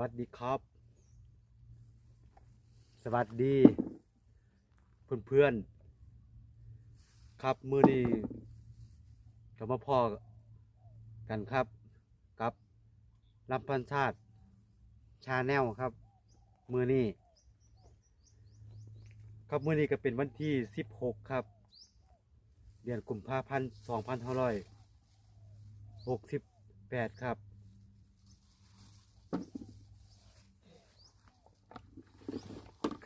วัสดีครับ สวัสดี เพื่อนเพื่อนๆครับมือนี้กลับมาพอกันครับกับลำพันชาติชาแนลครับ มือนี้ครับมือนี้ก็เป็นวันที่ 16 ครับ เดือนกุมภาพันธ์2568 ครับ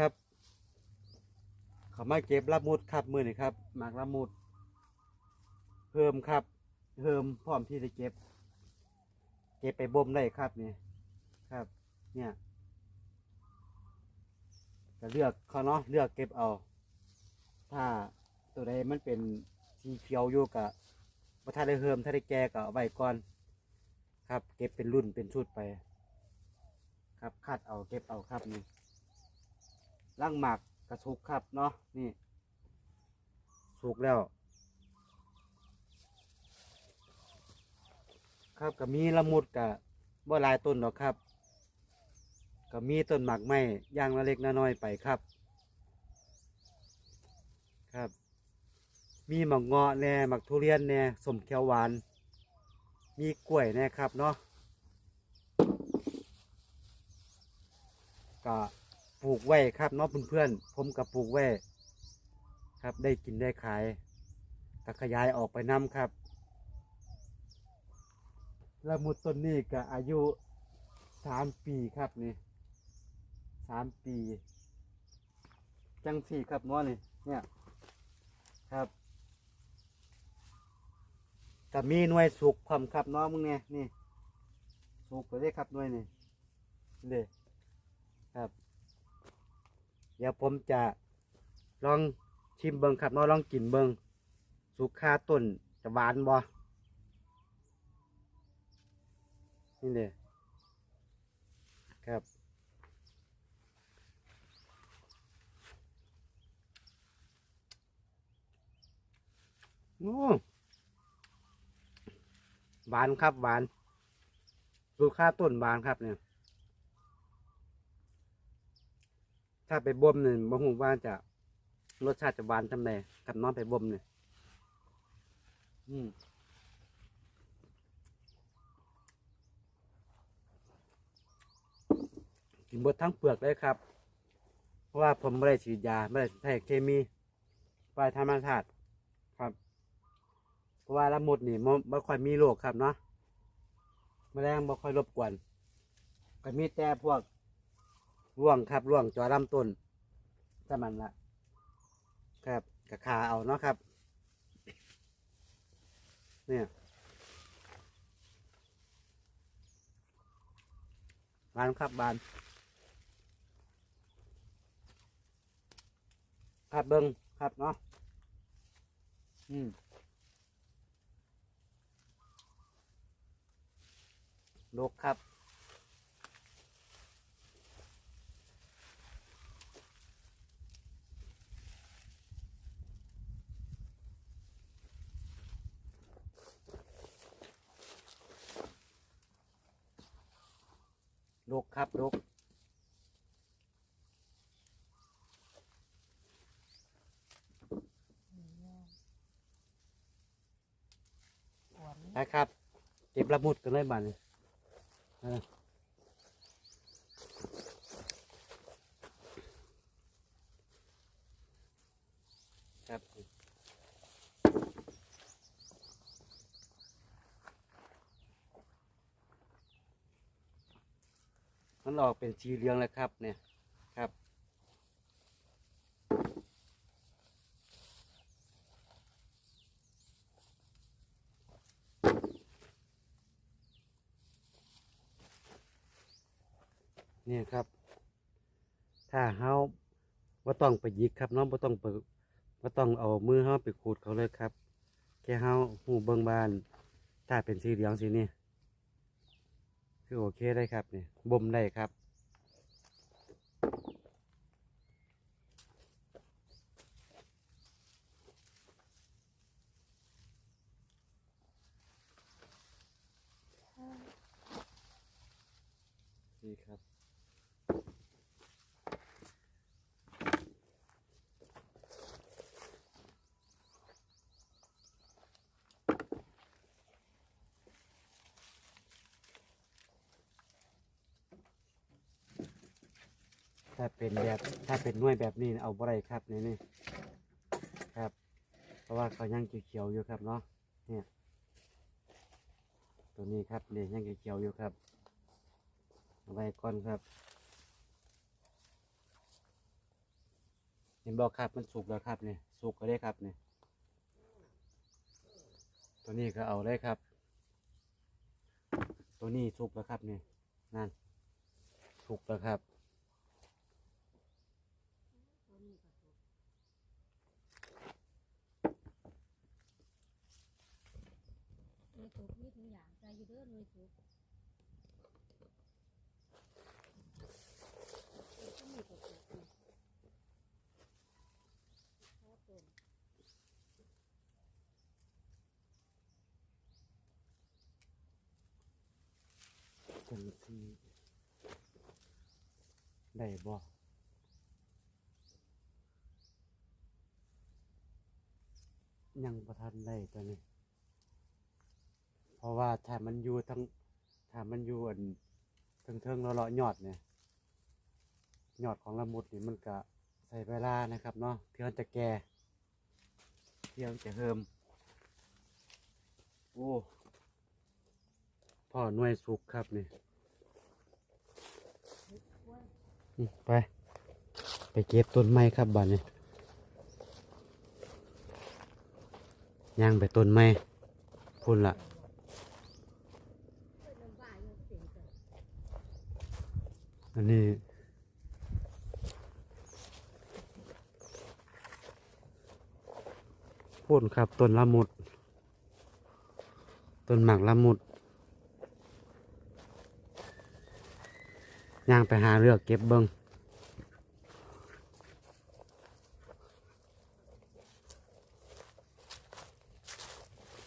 ครับ เขามาเก็บรับมุดครับมือนี่ครับหมากรับมุดเพิ่มครับเพิ่มพร้อมที่จะเก็บ เก็บไปบ่มได้ครับนี่ครับ เนี่ยก็เลือกเขาเนาะเลือกเก็บเอา ถ้าตัวใดมันเป็นสีเขียวอยู่กะว่าถ้าได้เพิ่มถ้าได้แก่ก็เอาไว้ก่อน ครับ เก็บเป็นรุ่นเป็นชุดไป ครับคัดเอาเก็บเอาครับนี่ ล่างหมากกระสุกครับเนาะนี่สุกแล้ว ครับก็มีละมุดกับบ่หลายต้นหรอกครับก็มีต้นหมากไม้ย่างละเล็กละน้อยไปครับ ครับ มีหมากเงาะแน่หมากทุเรียนแน่สมเขียวหวาน มีกล้วยแน่ครับเนาะก็ ลูกไว้ครับเนาะเพื่อนๆผมกับปลูกไว้ครับได้กินได้ขายก็ขยายออกไปน้ำครับละมุดต้นนี้ก็อายุสามปีครับนี่สามปี จังสี่ครับเนาะนี่เนี่ยครับก็มีหน่วยสุกความครับเนาะมึงเนี่ยนี่สุกไปได้ครับหน่วยนี่นี่เลยครับ เดี๋ยวผมจะลองชิมเบิงครับเนาะลองกินเบิงสุกคาต้นจะหวานบ่นี่เลยครับ โอ้หวานครับหวานสุกคาต้นหวานครับเนี่ย ถ้าไปบ่มเนี่ยบ่ฮู้ว่าจะรสชาติจะหวานจำใดกับน้องไปบ่มเนี่ยอืมกินเบดทั้งเปลือกเลยครับ เพราะว่าผมไม่ได้ฉีดยาไม่ได้ใช้เคมีปลายธรรมชาติครับ เพราะว่าละมุดนี่มันไม่ค่อยมีโรคครับเนาะแมลงไม่ค่อยรบกวนก็มีแต่พวก ร่วงครับร่วงจอลำต้นถ้ามันละครับกะคาเอาเนาะครับ เนี่ยบานครับบานครับเบิ้งครับเนาะอืมลกครับ ลกครับลกนะครับ เก็บละมุดกันเลยบ้านนี้เออครับ มันออกเป็นสีเหลืองแล้วครับเนี่ยครับ เนี่ยครับ ถ้าเฮาว่าต้องไปยิกครับน้องว่าต้องไปว่าต้องเอามือเฮาไปขูดเขาเลยครับ แค่เฮาหูเบิงบาน ถ้าเป็นสีเหลืองสีนี่ คือโอเคได้ครับเนี่ยบ่มได้ครับ น ซีครับ ถ้าเป็นแบบถ้าเป็นหน่วยแบบนี้เอาบ่ได้ครับนี่นี่ครับ เพราะว่าเขายังเขียวๆอยู่ครับเนาะเนี่ยตัวนี้ครับเนี่ยยังเขียวๆอยู่ครับเอาไว้ก่อนครับ เห็นบอกครับมันสุกแล้วครับเนี่ยสุกก็ได้ครับเนี่ยตัวนี้ก็เอาได้ครับ ตัวนี้สุกแล้วครับเนี่ยนั่นสุกแล้วครับ วยสุกมีทุกอย่างใจอยู่เด้อหน่วยสุกเอ้ยก็มีกระปุกนี่ข้าวต้มจังสีได้บ่ยังประทันได้ตัวนี้ ราะว่าถ้ามันอยู่ทั้งถ้ามันอยู่อันเทิงเทิงๆเลาะๆยอดเนี่ยยอดของละมุดนี่มันก็ใส่เวลานะครับเนาะเพื่อจะแก่เพื่อจะเฮิมโอ้พ่อหน่วยสุกครับนี่ไป ไปเก็บต้นไม้ครับบ้านนี้ย่างไปต้นไม้พุ่นละ เอ้ยน้ำว่าอยู่เสียงกัน อันนี้พ่นครับต้นละมุด ต้นหมากละมุดย่างไปหาเลือกเก็บเบิง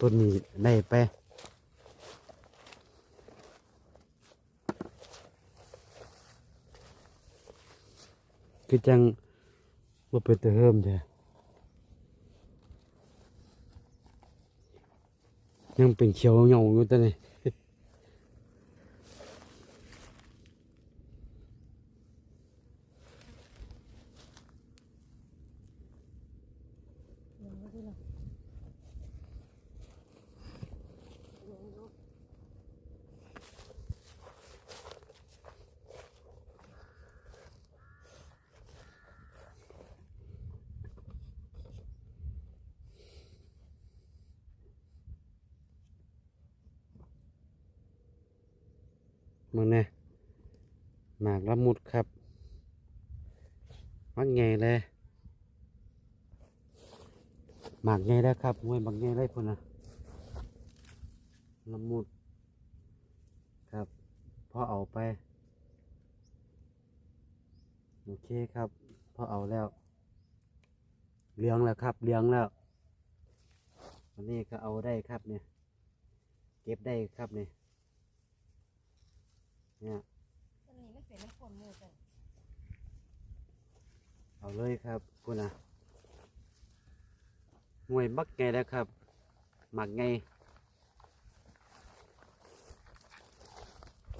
ต้นนี้ได้ไป คือจังว่าเป็นตะเฮิมแท้ยังเป็นเขียวเงาอยู่ตอนนี้ ลงมาดิล่ะลงลง มึงเนี่ยหมากละมุดครับมักไงเลยหมากไงแล้วครับมวยบักไงเลยพุ่นนะละมุด ครับพอเอาไป โอเคครับพอเอาแล้วเลี้ยงแล้วครับเลี้ยงแล้ววันนี้ก็เอาได้ครับเนี่ย เก็บได้ครับเนี่ย เนี่ยอันนี้ไม่เป็นน้ำข้นมือกันเอาเลยครับคุณนะหวยบักไงแล้วครับ หมักไง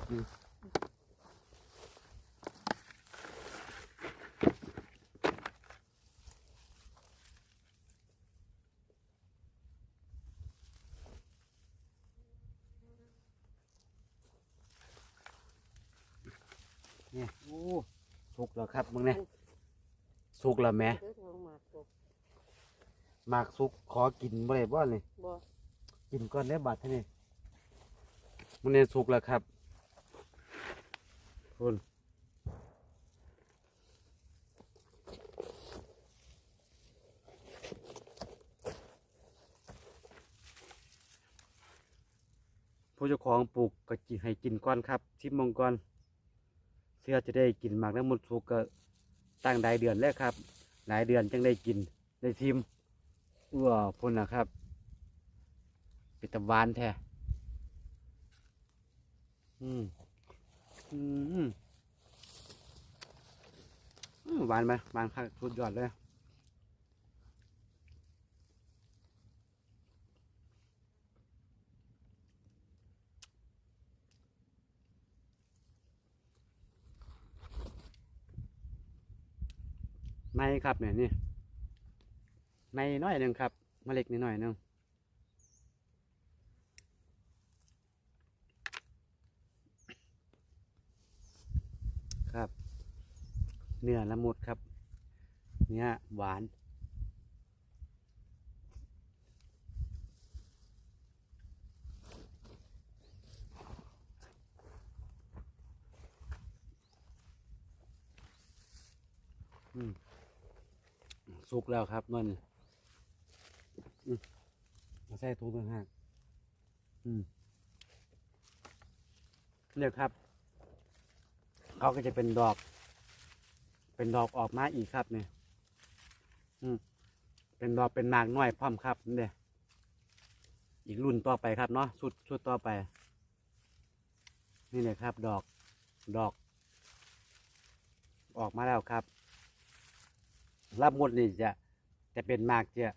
อืมเนี่ยโอ้สุกแล้วครับ มึงเนี่ยสุกแล้วแหม่เด้อทางหมากกบหมากสุกขอกินบ่ได้บ่นี่บ่กินก่อนได้บัดเท่านี้มันเนี่ยสุกแล้วครับคุณผู้เจ้าของปลูกก็จิให้กินก่อนครับชิมมงก่อนเพื่อจะได้กินหมากแล้วมุดสุกก็ ตั้งหลายเดือนแล้วครับ หลายเดือนจึงได้กินได้ชิมเอื้อพุ่นนะครับปิตาวานแท้อืมอืมอื้อหวานไหมหวานคักสุดยอดเลย ไม่ครับเนี่ยนี่ไม่น้อยหนึ่งครับมะเล็กนิดหน่อยหนึงครับ เนื้อละมุดครับ เนื้อหวานอืม สุกแล้วครับมันมาใส่ถุงต่างหากเนี่ยครับ เขาก็จะเป็นดอก เป็นดอกออกมาอีกครับเนี่ยเป็นดอกเป็นหมากน้อยพร้อมครับนี่เด้อีกรุ่นต่อไปครับเนาะชุดชุดต่อไป นี่เลยครับ ดอกดอก ออกมาแล้วครับ รับมดนี่จะจะเป็นมากจะ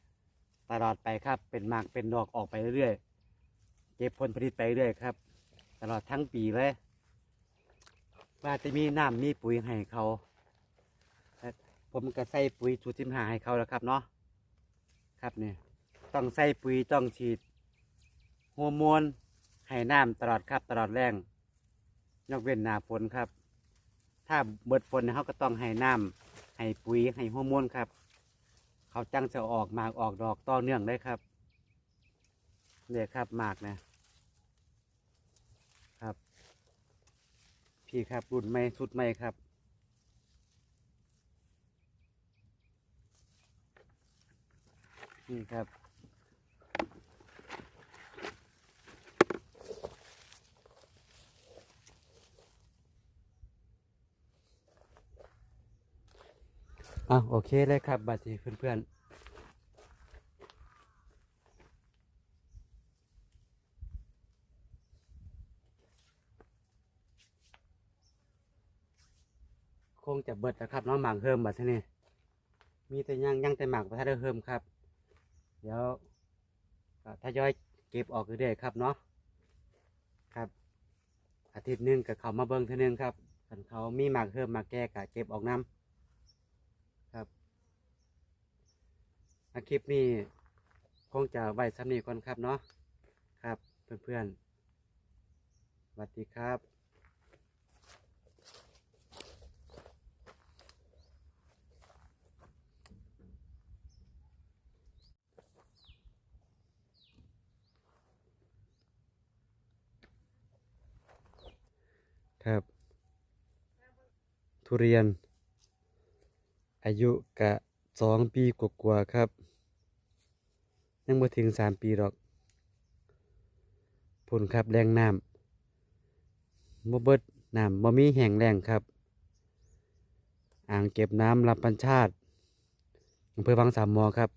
ตลอดไปครับ เป็นมากเป็นดอกออกไปเรื่อยๆเก็บผลผลิตไปเรื่อยครับ ตลอดทั้งปีเลยว่าจะมีน้ำมีปุ๋ยให้เขา ผมก็ใส่ปุ๋ยสูตรสิมหาให้เขาแล้วครับเนาะครับนี่ต้องใส่ปุ๋ยต้องฉีดฮอร์โมนให้น้ำตลอดครับตลอดแรงยกเว้นหนาฝนครับ ถ้าเบิดฝนเขาก็ต้องให้น้ำ ให้ปุ๋ยให้ฮอร์โมนครับ เขาจังจะออกหมากออกดอกต่อเนื่องได้ครับเนี่ยครับหมากนะครับ พี่ครับรุ่นใหม่สุดใหม่ครับนี่ครับ อะโอเคเลยครับบัดนี้เพื่อนๆคงจะเบิดแล้วครับน้องหมากเฮิมบัดนี้มีแต่ยังยังแต่หมากประทัดเฮิมครับ เดี๋ยวก็ทยอยเก็บออกเรื่อยๆครับเนาะครับ อาทิตย์หนึงกับเขามาเบิ้งเท่านึงครับคันเขามีหมากเฮิมมาแก่กะเก็บออกน้ำ ครับอา คลิปนี้คงจะไว้ซ้ำนีก่อนครับเนาะครับเพื่อนๆสวัสดีครับครับ ทุเรียน อายุกะ สองปีกว่าๆครับ ยังบ่ถึงสามปีหรอกผลครับแรงน้ำบ่เบิดน้ำบ่มีแห่งแรงครับ อ่างเก็บน้ำลำปัญชาติอำเภอวังสามมอครับ